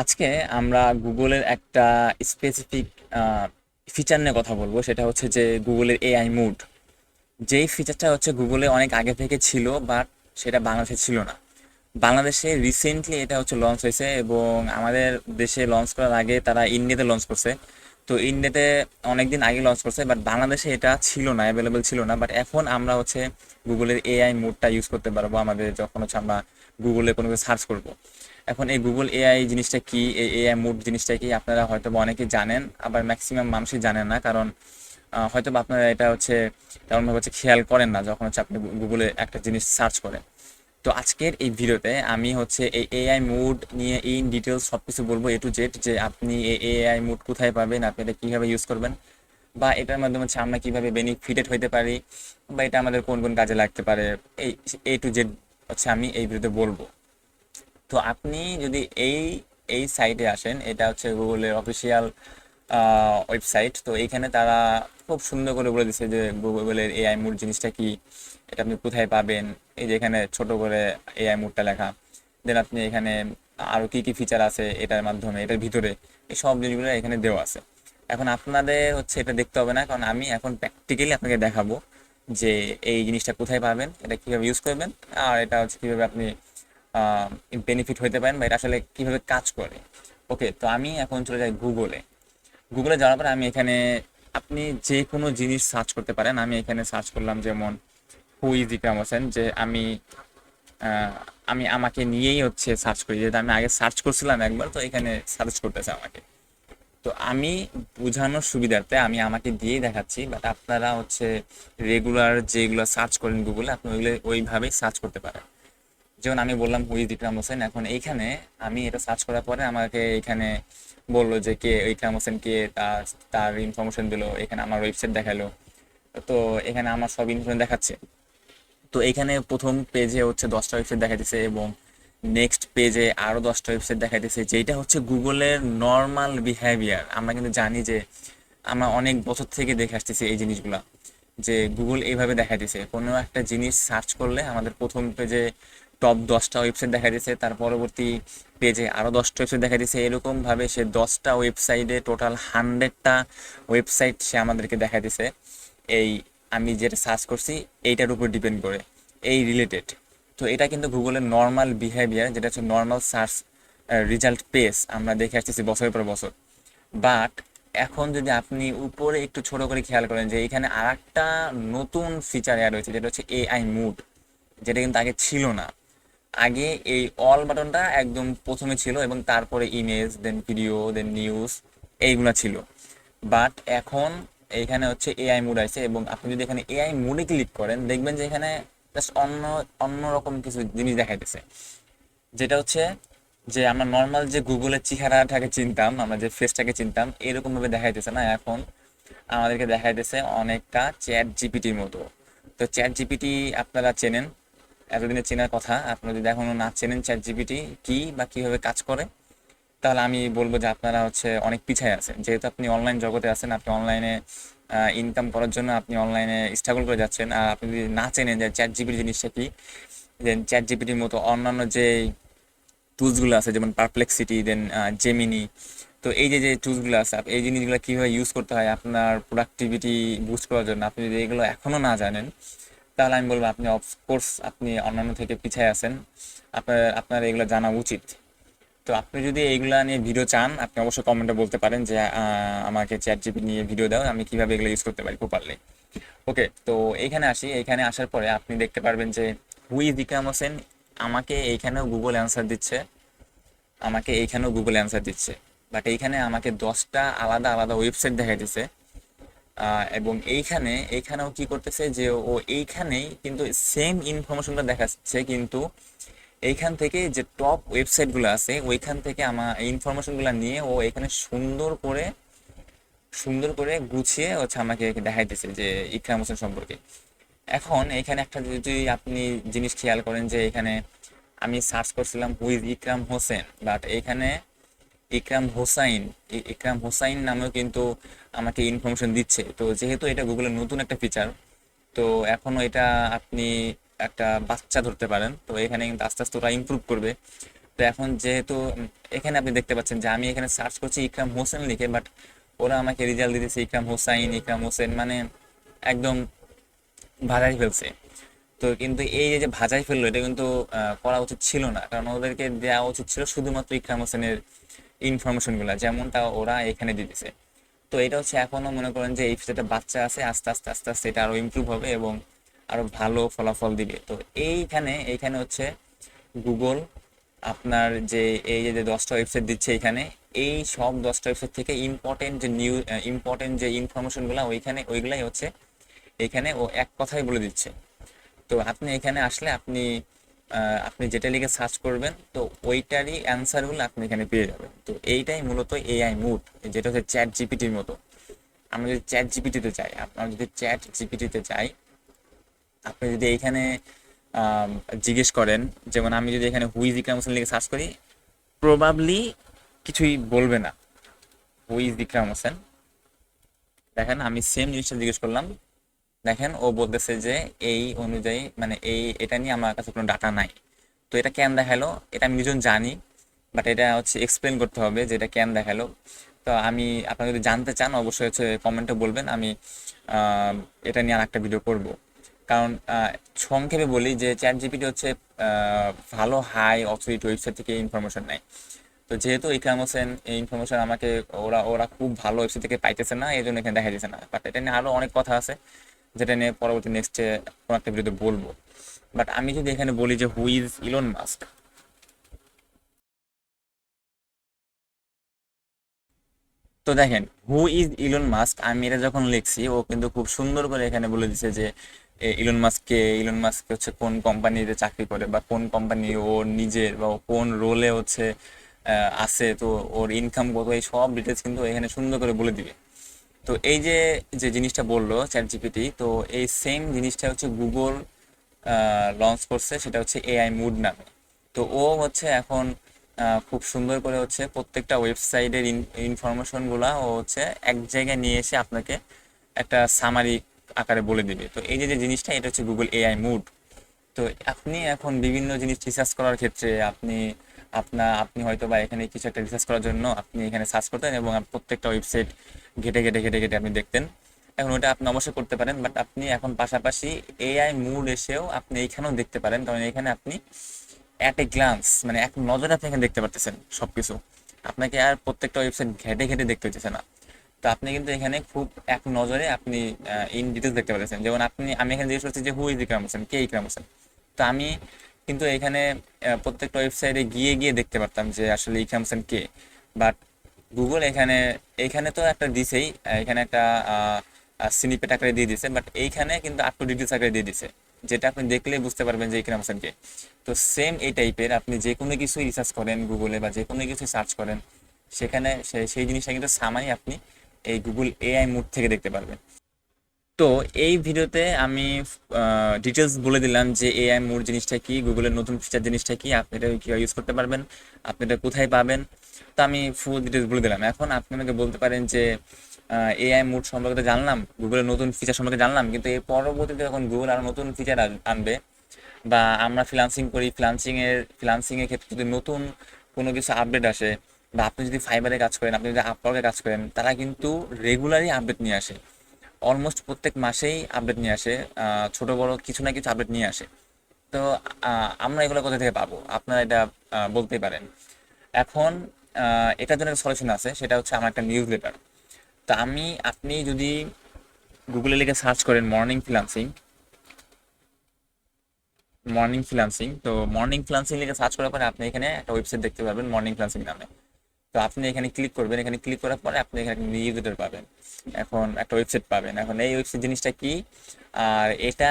আজকে আমরা গুগলের একটা স্পেসিফিক ফিচার নিয়ে কথা বলব। সেটা হচ্ছে যে গুগলের এআই মুড যেই ফিচারটা হচ্ছে গুগলে অনেক আগে থেকে ছিল বাট সেটা বাংলাদেশে ছিল না। বাংলাদেশে রিসেন্টলি এটা হচ্ছে লঞ্চ হয়েছে এবং আমাদের দেশে লঞ্চ করার আগে তারা ইন্ডিয়াতে লঞ্চ করছে। তো ইন্ডিয়াতে অনেকদিন আগে লঞ্চ করছে বাট বাংলাদেশে এটা ছিল না অ্যাভেলেবেল ছিল না। বাট এখন আমরা হচ্ছে গুগলের এআই মোডটা ইউজ করতে পারব, আমাদের যখন হচ্ছে আমরা গুগলে কোনো কিছু সার্চ করব। এখন এই গুগল এআই জিনিসটা কি? এই এআই মুড জিনিসটা কি? আপনারা হয়তো বা অনেকে জানেন, আবার ম্যাক্সিমাম মানুষই জানেন না, কারণ হয়তো আপনারা এটা হচ্ছে তেমনভাবে হচ্ছে খেয়াল করেন না, যখন হচ্ছে আপনি গুগলে একটা জিনিস সার্চ করেন। তো আজকের এই ভিডিওতে আমি হচ্ছে এই এআই মুড নিয়ে ইন ডিটেলস সব কিছু বলব এ টু জেড যে আপনি এই এআই মুড কোথায় পাবেন আপনি এটা কীভাবে ইউজ করবেন বা এটার মাধ্যমে হচ্ছে আমরা কীভাবে বেনিফিটেড হইতে পারি বা এটা আমাদের কোন কোন কাজে লাগতে পারে, এই এ টু জেড হচ্ছে আমি এই ভিডিওতে বলব। তো আপনি যদি এই এই সাইটে আসেন, এটা হচ্ছে গুগলের অফিসিয়াল ওয়েবসাইট তো এইখানে তারা খুব সুন্দর করে বলে দিচ্ছে যে গুগলের এআই মুড জিনিসটা কি, এটা আপনি কোথায় পাবেন এই যে এখানে ছোট করে এআই মুডটা লেখা। দেন আপনি এখানে আরও কি কি ফিচার আছে এটার মাধ্যমে, এটার ভিতরে, এই সব জিনিসগুলো এখানে দেওয়া আছে। এখন আপনাদের হচ্ছে এটা দেখতে হবে না, কারণ আমি এখন প্র্যাকটিক্যালি আপনাকে দেখাবো যে এই জিনিসটা কোথায় পাবেন, এটা কীভাবে ইউজ করবেন, আর এটা হচ্ছে কীভাবে আপনি বেনিফিট হতে পারেন বা এটা আসলে কীভাবে কাজ করে। ওকে তো আমি এখন চলে যাই গুগলে গুগলে যাওয়ার পরে আমি এখানে, আপনি যে কোনো জিনিস সার্চ করতে পারেন। আমি এখানে সার্চ করলাম যেমন হু ইজ ইকরাম যে আমি আমি আমাকে নিয়েই হচ্ছে সার্চ করি। যেহেতু আমি আগে সার্চ করছিলাম একবার, তো এখানে সার্চ করতেছে আমাকে। তো আমি বোঝানোর সুবিধার্থে আমি আমাকে দিয়েই দেখাচ্ছি বাট আপনারা হচ্ছে রেগুলার যেগুলো সার্চ করেন গুগলে আপনি ওইগুলো ওইভাবেই সার্চ করতে পারেন। যেমন আমি বললাম হুইজ ইকরাম হোসেন এখন এইখানে আমি এটা সার্চ করার পরে আমাকে এখানে বলল যে কে ইকরাম হোসেন কে তার তার ইনফরমেশন দিলো, এখানে আমার ওয়েবসাইট দেখাল। তো এখানে আমার সব ইনফরমেশন দেখাচ্ছে। তো এখানে প্রথম পেজে হচ্ছে দশটা ওয়েবসাইট দেখাইতেছে এবং নেক্সট পেজে আরও দশটা ওয়েবসাইট দেখাইতেছে যেটা হচ্ছে গুগলের নর্মাল বিহেভিয়ার আমরা কিন্তু জানি যে আমরা অনেক বছর থেকে দেখে আসতেছি এই জিনিসগুলা, যে গুগল এইভাবে দেখা দেখাইতেছে। কোনো একটা জিনিস সার্চ করলে আমাদের প্রথম পেজে টপ দশটা ওয়েবসাইট দেখা দিচ্ছে তার পরবর্তী পেজে আরও দশটা ওয়েবসাইট দেখা দিচ্ছে এরকমভাবে সে দশটা ওয়েবসাইটে টোটাল হান্ড্রেডটা ওয়েবসাইট সে আমাদেরকে দেখা দিছে এই আমি যেটা সার্চ করছি, এইটার উপর ডিপেন্ড করে, এই রিলেটেড তো এটা কিন্তু গুগলের নর্মাল বিহেভিয়ার যেটা হচ্ছে নর্মাল সার্চ রেজাল্ট পেস আমরা দেখে আসতেছি বছরের পর বছর। বাট এখন যদি আপনি উপরে একটু ছোট করে খেয়াল করেন যে এখানে আর একটা নতুন ফিচার অ্যাড হয়েছে, যেটা হচ্ছে এআই মুড যেটা কিন্তু আগে ছিল না। আগে এই অল বাটনটা একদম প্রথমে ছিল এবং তারপরে image then video then news এইগুলা ছিল। বাট এখন এইখানে হচ্ছে এআই মুড আছে এবং আপনি যদি এখানে এআই মুডে ক্লিক করেন, দেখবেন যে এখানে জাস্ট অন্য অন্যরকম কিছু জিনিস দেখাইতেছে। যেটা হচ্ছে যে আমরা নর্মাল যে গুগলের চেহারাটাকে চিনতাম, আমরা যে ফেসটাকে চিনতাম এরকম ভাবে দেখাইতেছে না। এখন আমাদেরকে দেখাইতেছে অনেকটা চ্যাট জিপিটির মতো। তো চ্যাট জিপিটি আপনারা চেনেন, এতদিনে চেনার কথা। আপনারা যদি এখনও না চেনেন চ্যাট জিপিটি, কি বা কীভাবে কাজ করে তাহলে আমি বলব যে আপনারা হচ্ছে অনেক পিছায় আছেন। যেহেতু আপনি অনলাইন জগতে আছেন, আপনি অনলাইনে ইনকাম করার জন্য আপনি অনলাইনে স্ট্রাগল করে যাচ্ছেন। আর আপনি যদি না চেনেন যে চ্যাট জিপিটি জিনিসটা কি দেন চ্যাট জিপিটির মতো অন্যান্য যে টুলসগুলো আছে, যেমন পারপ্লেক্সিটি দেন জেমিনি তো এই যে যে টুলসগুলো আছে, এই জিনিসগুলো কীভাবে ইউজ করতে হয় আপনার প্রোডাক্টিভিটি বুস্ট করার জন্য, আপনি যদি এগুলো এখনও না জানেন, তাহলে আমি বলব আপনি অফকোর্স আপনি অন্যান্য থেকে পিছিয়ে আছেন। আপনার আপনার এগুলো জানা উচিত। তো আপনি যদি এইগুলা নিয়ে ভিডিও চান আপনি অবশ্যই কমেন্টে বলতে পারেন যে আমাকে চ্যাট জিপি নিয়ে ভিডিও দাও আমি কীভাবে এগুলো ইউজ করতে পারি প্রপারলি ওকে তো এইখানে আসি। এইখানে আসার পরে আপনি দেখতে পারবেন যে হুই ইকরাম হোসেন আমাকে এইখানেও গুগল অ্যান্সার দিচ্ছে। আমাকে এইখানেও গুগল অ্যান্সার দিচ্ছে। বাট এইখানে আমাকে দশটা আলাদা আলাদা ওয়েবসাইট দেখাইতেছে আহ, এবং এইখানে এইখানেও কি করতেছে যে ও এইখানেই কিন্তু সেম ইনফরমেশনটা দেখাচ্ছে কিন্তু এইখান থেকে যে টপ ওয়েবসাইটগুলো আছে, ওইখান থেকে আমার ইনফরমেশনগুলো নিয়ে ও এখানে সুন্দর করে সুন্দর করে গুছিয়ে হচ্ছে আমাকে দেখাইতেছে যে ইকরাম হোসেন সম্পর্কে। এখন এখানে একটা যদি আপনি জিনিস খেয়াল করেন যে এখানে আমি সার্চ করছিলাম হুইজ ইকরাম হোসেন বাট এখানে ইকরাম হোসাইন ইকরাম হোসাইন নামেও কিন্তু আমাকে ইনফরমেশন দিচ্ছে। তো যেহেতু এটা গুগলের নতুন একটা ফিচার তো এখনও এটা আপনি একটা বাচ্চা ধরতে পারেন, তো এখানে কিন্তু আস্তে আস্তে ওরা ইমপ্রুভ করবে। তো এখন যেহেতু এখানে আপনি দেখতে পাচ্ছেন যে আমি এখানে সার্চ করছি ইকরাম হোসেন লিখে বাট ওরা আমাকে রেজাল্ট দিতেছে ইকরাম হোসাইন, ইকরাম হোসেন মানে একদম ভাজাই ফেলছে। তো কিন্তু এই যে ভাজাই ফেলল, এটা কিন্তু করা উচিত ছিল না, কারণ ওদেরকে দেওয়া উচিত ছিল শুধুমাত্র ইকরাম হোসেনের ইনফরমেশনগুলো যেমনটা ওরা এখানে দিতেছে। তো এটা হচ্ছে এখনও মনে করেন যে এই ফিচারটা বাচ্চা আছে, আস্তে আস্তে আস্তে আস্তে এটা আরও ইমপ্রুভ হবে এবং আরও ভালো ফলাফল দিবে। তো এইখানে এইখানে হচ্ছে গুগল আপনার যে এই যে দশটা ওয়েবসাইট দিচ্ছে এখানে, এই সব দশটা ওয়েবসাইট থেকে ইম্পর্টেন্ট যে নিউ ইম্পর্টেন্ট যে ইনফরমেশনগুলো ওইখানে, ওইগুলাই হচ্ছে এখানে ও এক কথাই বলে দিচ্ছে। তো আপনি এখানে আসলে আপনি আপনি যেটা লিখে সার্চ করবেন, তো ওইটারই অ্যান্সারগুলো আপনি এখানে পেয়ে যাবেন। তো এইটাই মূলত এআই মুড যেটা হচ্ছে চ্যাট জিপিটির মতো। আমরা যদি চ্যাট জিপিটিতে যাই, আমরা যদি চ্যাট জিপিটিতে যাই আপনি যদি এইখানে জিজ্ঞেস করেন, যেমন আমি যদি এখানে হুইজ ইকরাম হোসেন লিখে সার্চ করি প্রবাবলি কিছুই বলবে না। হুইজ ইকরাম হোসেন দেখেন, আমি সেম জিনিসটা জিজ্ঞেস করলাম। দেখেন, ও বলতেছে যে এই অনুযায়ী মানে এই, এটা নিয়ে আমার কাছে কোনো ডাটা নাই। তো এটা কেন দেখাল? এটা আমি নিজেও জানি বাট এটা হচ্ছে এক্সপ্লেন করতে হবে যে এটা কেন দেখাল। তো আমি, আপনারা যদি জানতে চান, অবশ্যই হচ্ছে কমেন্টে বলবেন। আমি এটা নিয়ে আর একটা ভিডিও করব। কারণ সংক্ষেপে বলি যে চ্যাট জিপিটি হচ্ছে ভালো হাই অথরিটি ওয়েবসাইট থেকে ইনফরমেশন নেয়। তো যেহেতু ইকরাম হোসেন এই ইনফরমেশন আমাকে, ওরা ওরা খুব ভালো ওয়েবসাইট থেকে পাইতেছে না, এই জন্য এখানে দেখা দিচ্ছে না। বাট এটা নিয়ে আরও অনেক কথা আছে, যেটা নিয়ে পরবর্তী নেক্সটে কোনো একটা ভিডিওতে বলব। বাট আমি যদি এখানে বলি যে হু ইজ ইলন মাস্ক তো দেখেন হু ইজ ইলন মাস্ক আমি এটা যখন লিখছি, ও কিন্তু খুব সুন্দর করে এখানে বলে দিছে যে ইলন মাস্ক কে ইলন মাস্ক হচ্ছে কোন কোম্পানিতে চাকরি করে বা কোন কোম্পানি ও নিজের বা কোন রোলে হচ্ছে আছে, তো ওর ইনকাম কত, এই সব ডিটেলস কিন্তু এখানে সুন্দর করে বলে দিবে। তো এই যে যে জিনিসটা বলল চ্যাট জিপিটি তো এই সেম জিনিসটা হচ্ছে গুগল লঞ্চ করছে, সেটা হচ্ছে এআই মুড নামে। তো ও হচ্ছে এখন খুব সুন্দর করে হচ্ছে প্রত্যেকটা ওয়েবসাইটের ইনফরমেশনগুলা ও হচ্ছে এক জায়গায় নিয়ে এসে আপনাকে একটা সামারি আকারে বলে দিবে। তো এই যে জিনিসটা, এটা হচ্ছে গুগল এআই মুড তো আপনি এখন বিভিন্ন জিনিস রিসার্চ করার ক্ষেত্রে আপনি আপনার আপনি হয়তো বা এখানে কিছু একটা রিসার্চ করার জন্য আপনি এখানে সার্চ করতেন এবং প্রত্যেকটা ওয়েবসাইট ঘেটে ঘেটে ঘেটে ঘেটে আপনি দেখতেন। এখন ওটা আপনি অবশ্যই করতে পারেন বাট আপনি এখন পাশাপাশি এআই মুড এসেও আপনি এইখানেও দেখতে পারেন, কারণ এখানে আপনি অ্যাট এ গ্লান্স মানে এক নজরে আপনি এখানে দেখতে পারতেছেন সবকিছু। আপনাকে আর প্রত্যেকটা ওয়েবসাইট ঘেটে ঘেটে দেখতে হচ্ছে না। তো আপনি কিন্তু এখানে খুব এক নজরে আপনি ইন ডিটেলস দেখতে পাচ্ছেন যেমন আপনি, আমি এখানে জিজ্ঞেস করছি যে হু ইজ ইকরাম হোসেন কে ইকরাম হোসেন তো আমি কিন্তু এখানে প্রত্যেকটা ওয়েবসাইটে গিয়ে গিয়ে দেখতে পারতাম যে আসলে ইকরাম হোসেন কে। বাট গুগল এখানে এখানে তো একটা দিছেই এখানে একটা সিনিপেট আকারে দিয়ে দিছে বাট এইখানে কিন্তু আপ টু ডিটেলস আকারে দিয়ে দিছে যেটা আপনি দেখলেই বুঝতে পারবেন যে ইকরাম হোসেন কে। তো সেম এই টাইপের আপনি যে কোনো কিছু রিসার্চ করেন গুগলে বা যে কোনো কিছু সার্চ করেন, সেখানে সেই জিনিসটা কিন্তু সামাই আপনি এই গুগল এআই মুড থেকে দেখতে পারবেন। তো এই ভিডিওতে আমি ডিটেলস বলে দিলাম যে এআই মোড জিনিসটা কি গুগলের নতুন ফিচার জিনিসটা কি আপনি এটা কীভাবে ইউজ করতে পারবেন আপনি এটা কোথায় পাবেন। তো আমি ফুল ডিটেলস বলে দিলাম। এখন আপনি আমাকে বলতে পারেন যে এআই মোড সম্পর্কে জানলাম গুগলের নতুন ফিচার সম্পর্কে জানলাম, কিন্তু এর পরবর্তীতে যখন গুগল আর নতুন ফিচার আনবে বা আমরা ফ্রিল্যান্সিং করি ফ্রিল্যান্সিং এর ক্ষেত্রে যদি নতুন কোনো কিছু আপডেট আসে বা আপনি যদি ফাইবারে কাজ করেন, আপনি যদি আপওয়ার্কে কাজ করেন, তারা কিন্তু রেগুলারই আপডেট নিয়ে আসে। অলমোস্ট প্রত্যেক মাসেই আপডেট নিয়ে আসে ছোট, বড় কিছু না কিছু আপডেট নিয়ে আসে। তো আমরা এগুলো কোথা থেকে পাবো? আপনারা এটা বলতেই পারেন। এখন এটার জন্য একটা সলিউশন আছে, সেটা হচ্ছে আমার একটা নিউজ লেটার তো আমি, আপনি যদি গুগলে লিখে সার্চ করেন মর্নিং ফ্রিল্যান্সিং মর্নিং ফ্রিল্যান্সিং তো মর্নিং ফ্রিল্যান্সিং লিখে সার্চ করার পরে আপনি এখানে একটা ওয়েবসাইট দেখতে পাবেন মর্নিং ফ্রিল্যান্সিং নামে। তো আপনি এখানে ক্লিক করবেন। এখানে ক্লিক করার পরে আপনি এখানে লেটার পাবেন। এখন একটা ওয়েবসাইট পাবেন। এখন এই ওয়েবসাইট জিনিসটা কি? আর এটা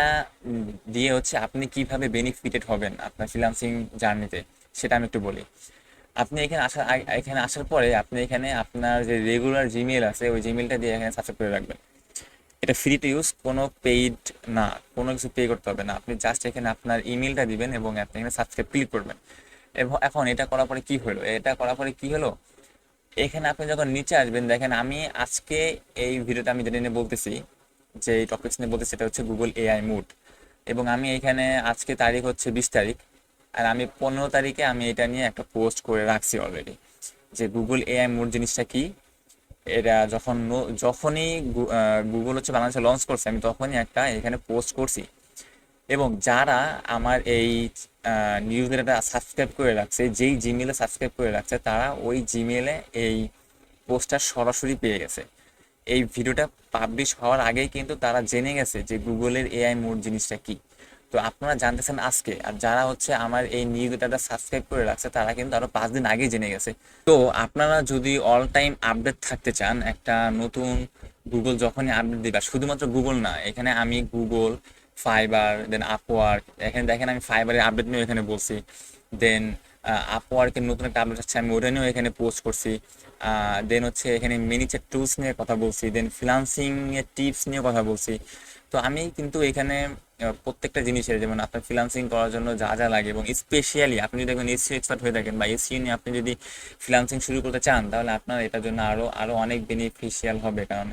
দিয়ে হচ্ছে আপনি কীভাবে বেনিফিটেড হবেন আপনার ফ্রিল্যান্সিং জার্নিতে সেটা আমি একটু বলি। আপনি এখানে আসার এখানে আসার পরে আপনি এখানে আপনার যে রেগুলার জিমেল আছে, ওই জিমেলটা দিয়ে এখানে সাবস্ক্রাইব করে রাখবেন। এটা ফ্রি টু ইউজ কোনো পেইড না, কোনো কিছু পে করতে হবে না। আপনি জাস্ট এখানে আপনার ইমেলটা দিবেন এবং আপনি এখানে সাবস্ক্রাইব ক্লিক করবেন। এবং এখন এটা করার পরে কি হলো? এটা করার পরে কি হলো? এখানে আপনি যখন নিচে আসবেন, দেখেন আমি আজকে এই ভিডিওতে আমি যেটা নিয়ে বলতেছি, যে এই টপিকস নিয়ে বলতেছি, সেটা হচ্ছে গুগল এআই মুড এবং আমি এখানে আজকে তারিখ হচ্ছে বিশ তারিখ, আর আমি পনেরো তারিখে আমি এটা নিয়ে একটা পোস্ট করে রাখছি অলরেডি যে গুগল এআই মোড জিনিসটা কি? এটা যখন যখনই গুগল হচ্ছে বাংলাদেশে লঞ্চ করছে, আমি তখনই একটা এখানে পোস্ট করছি। এবং যারা আমার এই নিউজ লেটারটা সাবস্ক্রাইব করে রাখছে, যেই জিমেলে সাবস্ক্রাইব করে রাখছে, তারা ওই জিমেলে এই পোস্টটা সরাসরি পেয়ে গেছে। এই ভিডিওটা পাবলিশ হওয়ার আগেই কিন্তু তারা জেনে গেছে যে গুগলের এআই মোড জিনিসটা কি। তো আপনারা জানতেছেন আজকে, আর যারা হচ্ছে আমার এই নিউজ লেটারটা সাবস্ক্রাইব করে রাখছে, তারা কিন্তু আরও পাঁচ দিন আগেই জেনে গেছে। তো আপনারা যদি অল টাইম আপডেট থাকতে চান, একটা নতুন গুগল যখনই আপডেট দিবে শুধুমাত্র গুগল না, এখানে আমি গুগল ফাইবার দেন আপওয়ার্ক এখানে দেখেন আমি ফাইবারের আপডেট নিয়েও এখানে বলছি। দেন আপওয়ার্কের নতুন একটা আপডেট আছে আমি ওটা নিয়েও এখানে পোস্ট করছি। দেন হচ্ছে এখানে মিনিচার টুলস নিয়ে কথা বলছি দেন ফ্রিলান্সিং এর টিপস নিয়ে কথা বলছি। তো আমি কিন্তু এখানে প্রত্যেকটা জিনিসের, যেমন আপনার ফ্রিলান্সিং করার জন্য যা যা লাগে, এবং স্পেশালি আপনি যদি দেখবেন এসিও এক্সপার্ট হয়ে থাকেন, বা এসিও নিয়ে আপনি যদি ফ্রিলান্সিং শুরু করতে চান, তাহলে আপনার এটার জন্য আরও আরও অনেক বেনিফিশিয়াল হবে। কারণ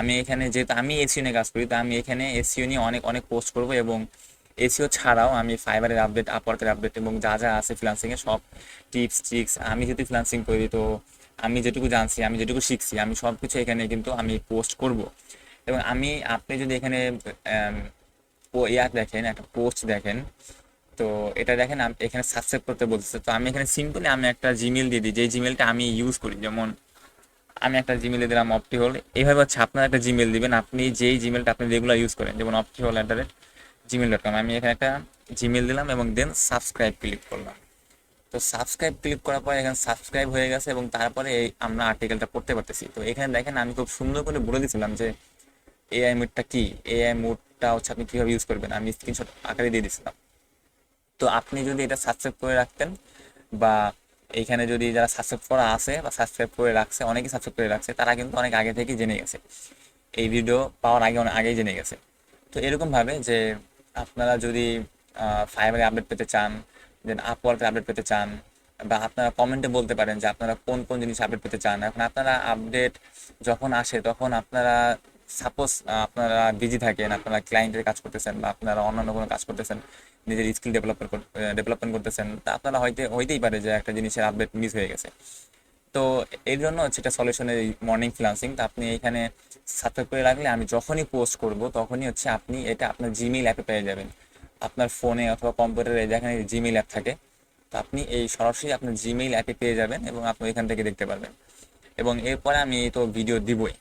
আমি এখানে যেহেতু আমি এসিও নিয়ে কাজ করি, তো আমি এখানে এসিও নিয়ে অনেক অনেক পোস্ট করব এবং এসিও ছাড়াও আমি ফাইবারের আপডেট আপওয়ার্কের আপডেট এবং যা যা আছে ফ্রিলান্সিং এর সব টিপস ট্রিক্স আমি যেহেতু ফ্রিলান্সিং করি, তো আমি যেটুকু জানছি, আমি যেটুকু শিখছি, আমি সব কিছু এখানে কিন্তু আমি পোস্ট করব। এবং আমি, আপনি যদি এখানে ইয়াক দেখেন, একটা পোস্ট দেখেন, তো এটা দেখেন এখানে সাবস্ক্রাইব করতে বলতেছে। তো আমি এখানে সিম্পলি আমি একটা জিমেল দিয়ে দিই যে জিমেলটা আমি ইউজ করি, যেমন আমি একটা জিমেলে দিলাম অপটি হোল এইভাবে হচ্ছে আপনার একটা জিমেল দিবেন, আপনি যেই জিমেলটা আপনি রেগুলার ইউজ করেন, যেমন অপটি whole at the rate Gmail dot com আমি এখানে একটা জিমেল দিলাম এবং দেন সাবস্ক্রাইব ক্লিক করলাম। তো সাবস্ক্রাইব ক্লিক করার পরে এখানে সাবস্ক্রাইব হয়ে গেছে এবং তারপরে এই আমরা আর্টিকেলটা পড়তে পারতেছি। তো এখানে দেখেন আমি খুব সুন্দর করে বলে দিয়েছিলাম যে এআই মোডটা কি? এআই মোডটা হচ্ছে আপনি কীভাবে ইউজ করবেন? আমি স্ক্রিনশট আকারে দিয়ে দিয়েছিলাম তো আপনি যদি এটা সাবস্ক্রাইব করে রাখতেন বা এইখানে যদি যারা সাবস্ক্রাইব করা আছে বা সাবস্ক্রাইব করে রাখছে, অনেকেই সাবস্ক্রাইব করে রাখছে, তারা কিন্তু অনেক আগে থেকেই জেনে গেছে। এই ভিডিও পাওয়ার আগে অনেক আগেই জেনে গেছে। তো এরকমভাবে যে আপনারা যদি ফাইবারে আপডেট পেতে চান দেন আপওয়ার্কে আপডেট পেতে চান, বা আপনারা কমেন্টে বলতে পারেন যে আপনারা কোন কোন জিনিস আপডেট পেতে চান। এখন আপনারা আপডেট যখন আসে, তখন আপনারা সাপোজ আপনারা বিজি থাকেন, আপনারা ক্লায়েন্টের কাজ করতেছেন বা আপনারা অন্যান্য কোনো কাজ করতেছেন নিজের স্কিল ডেভেলপমেন্ট ডেভেলপমেন্ট করতেছেন, তা আপনারা হয়তো, হইতেই পারে যে একটা জিনিসের আপডেট মিস হয়ে গেছে। তো এর জন্য হচ্ছে এটা এই মর্নিং ফ্রিলান্সিং তো আপনি এখানে সাবস্ক্রাইব করে রাখলে আমি যখনই পোস্ট করব, তখনই হচ্ছে আপনি এটা আপনার জিমেইল অ্যাপে পেয়ে যাবেন। আপনার ফোনে অথবা কম্পিউটারে যেখানে জিমেইল অ্যাপ থাকে, তো আপনি এই সরাসরি আপনার জিমেইল অ্যাপে পেয়ে যাবেন এবং আপনি এখান থেকে দেখতে পারবেন। এবং এরপরে আমি তো ভিডিও দিবই।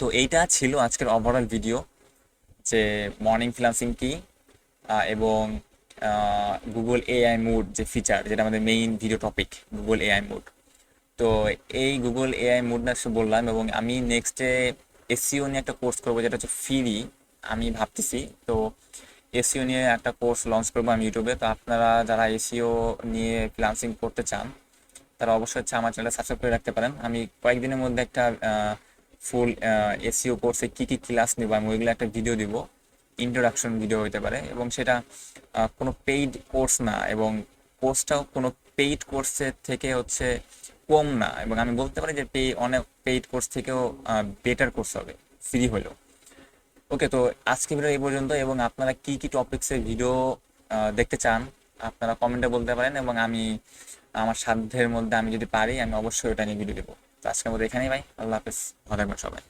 তো এইটা ছিল আজকের ওভারঅল ভিডিও যে মর্নিং ফ্রিলান্সিং কি এবং গুগল এআই মোড যে ফিচার যেটা আমাদের main video topic Google AI mode তো এই গুগল এআই মোড না বললাম, এবং আমি নেক্সটে এসিও নিয়ে একটা কোর্স করব, যেটা হচ্ছে ফ্রি আমি ভাবতেছি। তো এসিও নিয়ে একটা কোর্স লঞ্চ করব আমি ইউটিউবে তো আপনারা যারা এসিও নিয়ে ফ্রিলান্সিং করতে চান, তারা অবশ্যই হচ্ছে আমার চ্যানেলটা সাবস্ক্রাইব করে রাখতে পারেন। আমি কয়েকদিনের মধ্যে একটা ফুল এসিও কোর্সে কি কি ক্লাস নেব, আমি ওইগুলো একটা ভিডিও দিব। ইন্ট্রোডাকশন ভিডিও হতে পারে এবং সেটা কোনো পেইড কোর্স না এবং কোর্সটাও কোনো পেইড কোর্সের থেকে হচ্ছে কম না এবং আমি বলতে পারি যে পে অনেক পেইড কোর্স থেকেও বেটার কোর্স হবে ফ্রি হলেও ওকে তো আজকে ভিডিও এই পর্যন্ত এবং আপনারা কি কি টপিক্সের ভিডিও দেখতে চান, আপনারা কমেন্টে বলতে পারেন এবং আমি, আমার সাধ্যের মধ্যে আমি যদি পারি, আমি অবশ্যই ওটা নিয়ে ভিডিও দেবো। তো আজকের মধ্যে এখানেই ভাই, আল্লাহ হাফেজ, ভালো থাকবেন সবাই।